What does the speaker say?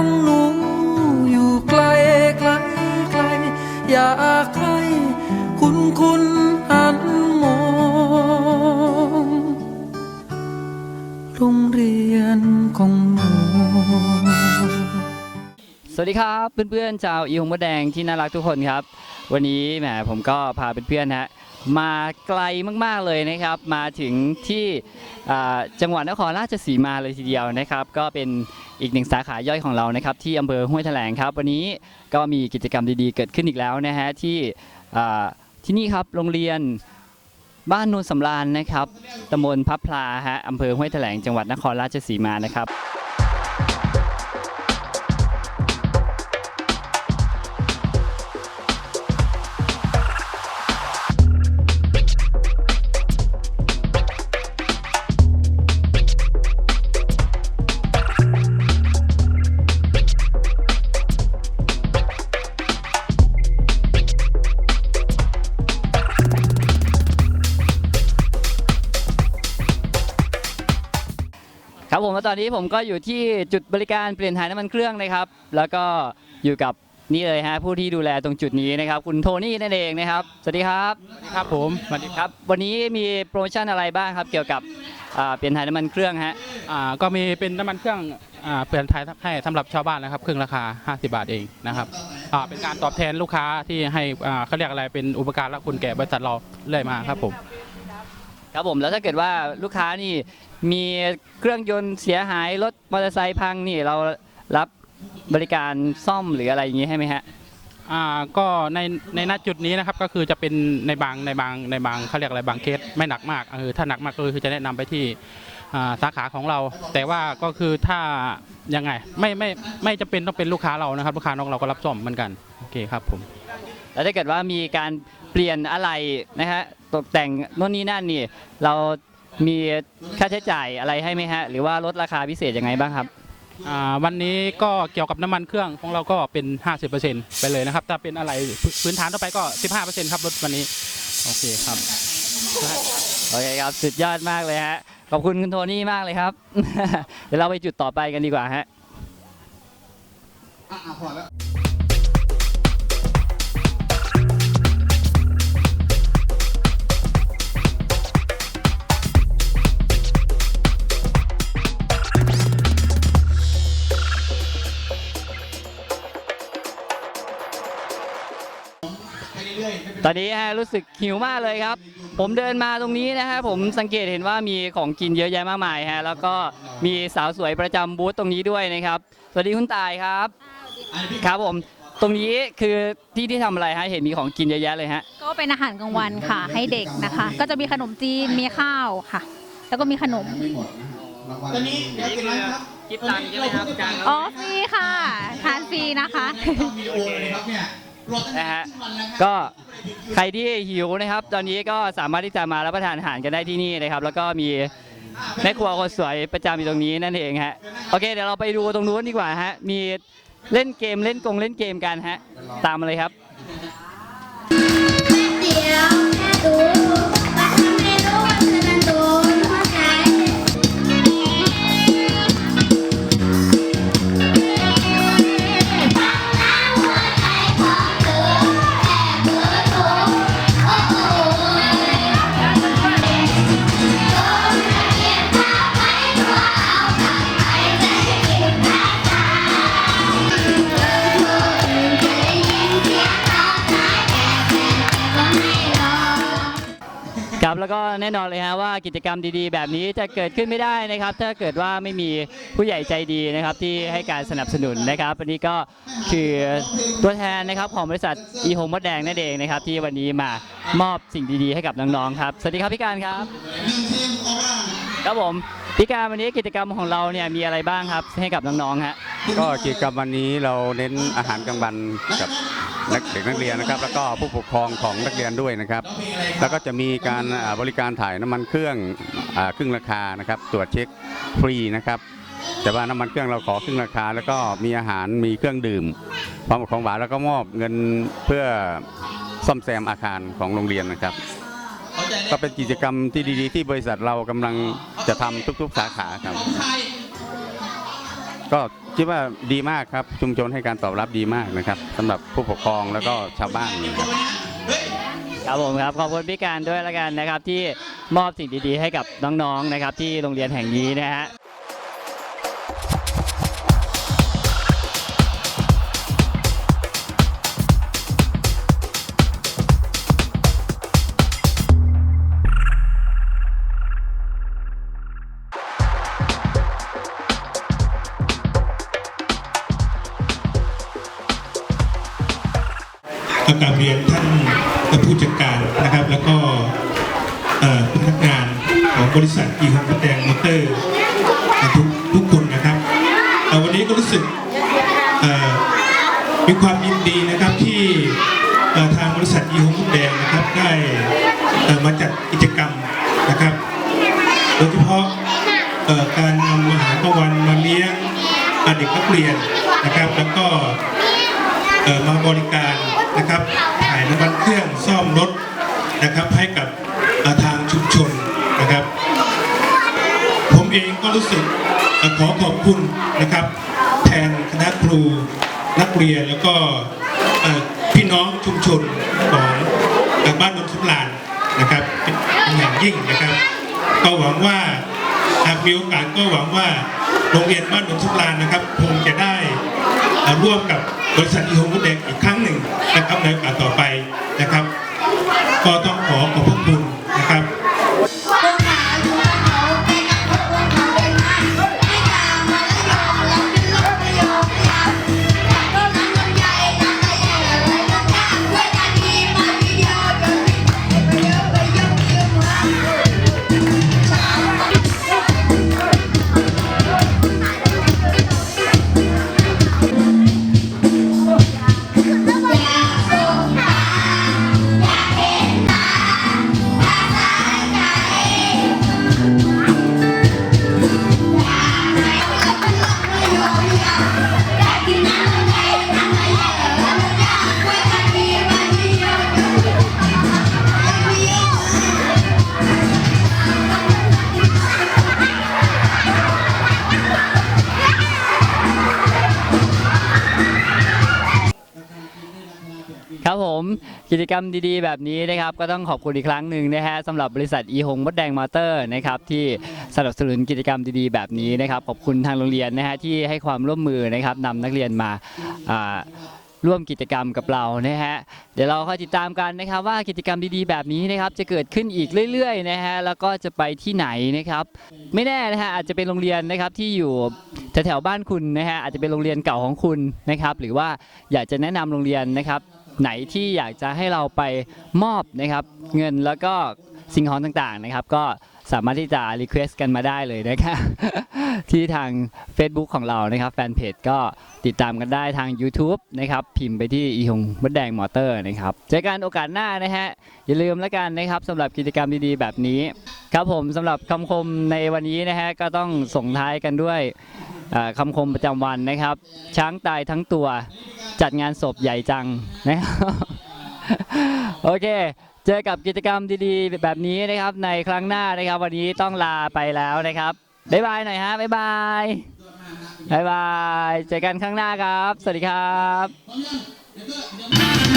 ของหนูอยู่ไกลไกลไกล อยากให้คุณคุณหันมองโรงเรียนของหนูสวัสดีครับเพื่อนๆชาวอีหงมดแดงที่น่ารักทุกคนครับ วันนี้แหมผมก็พาเพื่อนๆฮะมาไกลมากๆเลยนะครับ มาถึงที่จังหวัดนครราชสีมาเลยทีเดียวนะครับ ก็เป็น อีกหนึ่งสาขาย่อยของเรานะครับที่อำเภอห้วยแถลงครับ วันนี้ก็มีกิจกรรมดีๆ เกิดขึ้นอีกแล้วนะฮะที่ที่นี่ครับโรงเรียนบ้านโนนสำราญนะครับตำบลพับพลาฮะอำเภอห้วยแถลงจังหวัดนครราชสีมานะครับ ครับผมแล้วตอนนี้ผมก็อยู่ที่จุดบริการเปลี่ยนถ่ายน้ำมันเครื่องนะครับ แล้วก็อยู่กับนี่เลยฮะผู้ที่ดูแลตรงจุดนี้นะครับ คุณโทนี่นั่นเองนะครับสวัสดีครับครับผมสวัสดีครับ วันนี้มีโปรโมชั่นอะไรบ้างครับ เกี่ยวกับอ่าเปลี่ยนถ่ายน้ำมันเครื่องฮะอ่าก็มีเป็นน้ำมันเครื่องอ่าเปลี่ยนไทยให้สำหรับชาวบ้านนะครับเครื่องราคา 50 บาทเองนะครับอ่าเป็นการตอบแทนลูกค้าที่ให้อ่าเขาเรียกอะไรเป็นอุปการะคุณแก่บริษัทเราเรื่อยมาครับผม ครับผมแล้วถ้าเกิดว่าลูกค้านี่มีเครื่องยนต์เสียหายรถมอเตอร์ไซค์พังนี่เรารับบริการซ่อมหรืออะไรอย่างนี้ให้ไหมฮะอ่าก็ในในณจุดนี้นะครับก็คือจะเป็นในบางในบางในบางเขาเรียกอะไรบางเคสไม่หนักมากเออถ้าหนักมากก็คือจะแนะนำไปที่อ่าสาขาของเรา แต่ว่าก็คือถ้ายังไงไม่ไม่ไม่จะเป็นต้องเป็นลูกค้าเรานะครับลูกค้าน้องเราก็รับซ่อมเหมือนกันโอเคครับผม แล้วถ้าเกิดว่ามีการเปลี่ยนอะไรนะฮะ ตกแต่งโน่นนี่นั่นนี่เรามีค่าใช้จ่ายอะไรให้ไหมฮะ หรือว่าลดราคาพิเศษยังไงบ้างครับ อ่าวันนี้ก็เกี่ยวกับน้ำมันเครื่องของเราก็เป็น 50%ไปเลยนะครับ ถ้าเป็นอะไรพื้พื้นฐานทั่วไปก็ 15%ครับรถวันนี้ โอเคครับ โอเคครับ สุดยอดมากเลยฮะ ขอบคุณคุณโทนี่มากเลยครับ เดี๋ยวเราไปจุดต่อไปกันดีกว่าฮะ ตอนนี้ฮะรู้สึกหิวมากเลยครับ ผมเดินมาตรงนี้นะฮะผมสังเกตเห็นว่ามีของกินเยอะแยะมากมายฮะแล้วก็มีสาวสวยประจำบูธตรงนี้ด้วยนะครับ สวัสดีคุณตายครับ ครับผม ตรงนี้คือที่ที่ทำอะไรฮะเห็นมีของกินเยอะแยะเลยฮะก็เป็นอาหารกลางวันค่ะ ให้เด็กนะคะ ก็จะมีขนมจีนมีข้าวค่ะ แล้วก็มีขนมตอนนี้เดี๋ยวกินแล้วครับคิดตังค์ใช่ไหมครับการอ๋อฟรีค่ะทานฟรีนะคะ วิดีโอเลยครับเนี่ยรอตั้งแต่ นะฮะครึ่งวันแล้วครับก็ใครที่หิวนะครับ ตอนนี้ก็สามารถที่จะมารับประทานอาหารกันได้ที่นี่นะครับ แล้วก็มีแม่ครัวคนสวยประจำอยู่ตรงนี้นั่นเองฮะโอเคเดี๋ยวเราไปดูตรงนู้นดีกว่าฮะมีเล่นเกมเล่นกงเล่นเกมกันฮะตามมาเลยครับ เดี๋ยวแค่ดู ก็แน่นอนเลยฮะว่ากิจกรรมดีๆ แบบนี้จะเกิดขึ้นไม่ได้นะครับ ถ้าเกิดว่าไม่มีผู้ใหญ่ใจดีนะครับที่ให้การสนับสนุนนะครับวันนี้ก็คือตัวแทนนะครับของบริษัทอีโฮมดแดงนั่นเองนะครับที่วันนี้มามอบสิ่งดีๆ ให้กับน้องๆครับสวัสดีครับพี่การครับครับผมพี่การวันนี้กิจกรรมของเราเนี่ยมีอะไรบ้างครับให้กับน้องๆฮะ ก็กิจกรรมวันนี้เราเน้นอาหารกลางวันกับนักเด็กนักเรียนนะครับ แล้วก็ผู้ปกครองของนักเรียนด้วยนะครับ แล้วก็จะมีการบริการถ่ายน้ำมันเครื่องครึ่งราคานะครับ ตรวจเช็คฟรีนะครับ แต่ว่าน้ำมันเครื่องเราขอครึ่งราคา แล้วก็มีอาหารมีเครื่องดื่มพร้อมกับของหวานแล้วก็มอบเงินเพื่อซ่อมแซมอาคารของโรงเรียนนะครับก็เป็นกิจกรรมที่ดีๆ ที่บริษัทเรากำลังจะทำทุก ๆ สาขาครับ ก็คิดว่าดีมากครับชุมชนให้การตอบรับดีมากนะครับสำหรับผู้ปกครองแล้วก็ชาวบ้านนะครับครับผมครับขอบคุณพี่การด้วยแล้วกันนะครับที่มอบสิ่งดีๆให้กับน้องๆนะครับที่โรงเรียนแห่งนี้นะฮะ ก็กราบเรียนท่านผู้จัดการนะครับ แล้วก็พนักงานของบริษัทอีฮงแดงมอเตอร์ทุกทุกคนนะครับเอ่วันนี้ก็รู้สึกมีความยินดีนะครับที่ทางบริษัทอีฮงแดงนะครับได้มาจัดกิจกรรมนะครับ โดยเฉพาะการนำอาหารกลางวันมาเลี้ยงเด็กนักเรียนนะครับ แล้วก็มาบริการ นะครับถ่ายน้ำมันเครื่องซ่อมรถนะครับให้กับทางชุมชนนะครับ ผมเองก็รู้สึกขอขอบคุณนะครับ แทนคณะครูนักเรียนแล้วก็พี่น้องชุมชนของบ้านนนทุลานนะครับเป็นอย่างยิ่งนะครับ ก็หวังว่าหากมีโอกาสก็หวังว่าโรงเรียนบ้านนนทุลานนะครับคงจะได้ร่วมกับบริษัทอีโฮมดแดงอีกครั้ง นะครับในโอกาสต่อไปนะครับ ก็ต้องขอข กิจกรรมดีๆ แบบนี้นะครับก็ต้องขอบคุณอีกครั้งหนึ่งนะฮะสำหรับบริษัทอีหงมดแดงมอเตอร์นะครับที่สนับสนุนกิจกรรมดีๆ แบบนี้นะครับขอบคุณทางโรงเรียนนะฮะที่ให้ความร่วมมือนะครับนำนักเรียนมาร่วมกิจกรรมกับเรานะฮะเดี๋ยวเราคอยติดตามกันนะครับว่ากิจกรรมดีๆ แบบนี้นะครับจะเกิดขึ้นอีกเรื่อยๆนะฮะแล้วก็จะไปที่ไหนนะครับ ไม่แน่นะฮะอาจจะเป็นโรงเรียนนะครับที่อยู่แถวๆบ้านคุณนะฮะอาจจะเป็นโรงเรียนเก่าของคุณนะครับ หรือว่าอยากจะแนะนำโรงเรียนนะครับ ไหนที่อยากจะให้เราไปมอบนะครับ เงินแล้วก็สิ่งของต่างๆนะครับ ก็สามารถที่จะรีเควสกันมาได้เลยนะครับที่ทาง Facebook ของเรานะครับแฟนเพจก็ติดตามกันได้ทาง YouTube นะครับ พิมพ์ไปที่อีหงมดแดงมอเตอร์นะครับเจอกันโอกาสหน้านะฮะ อย่าลืมแล้วกันนะครับสำหรับกิจกรรมดีๆ แบบนี้ ครับผมสำหรับคำคมในวันนี้นะฮะ ก็ต้องส่งท้ายกันด้วยคำคมประจำวันนะครับ ช้างตายทั้งตัว จัดงานศพใหญ่จังนะครับโอเค เจอกับกิจกรรมดีๆ แบบนี้นะครับในครั้งหน้านะครับ วันนี้ต้องลาไปแล้วนะครับบ๊ายบายหน่อยฮะบ๊ายบายบ๊ายบายเจอกันครั้งหน้าครับ สวัสดีครับ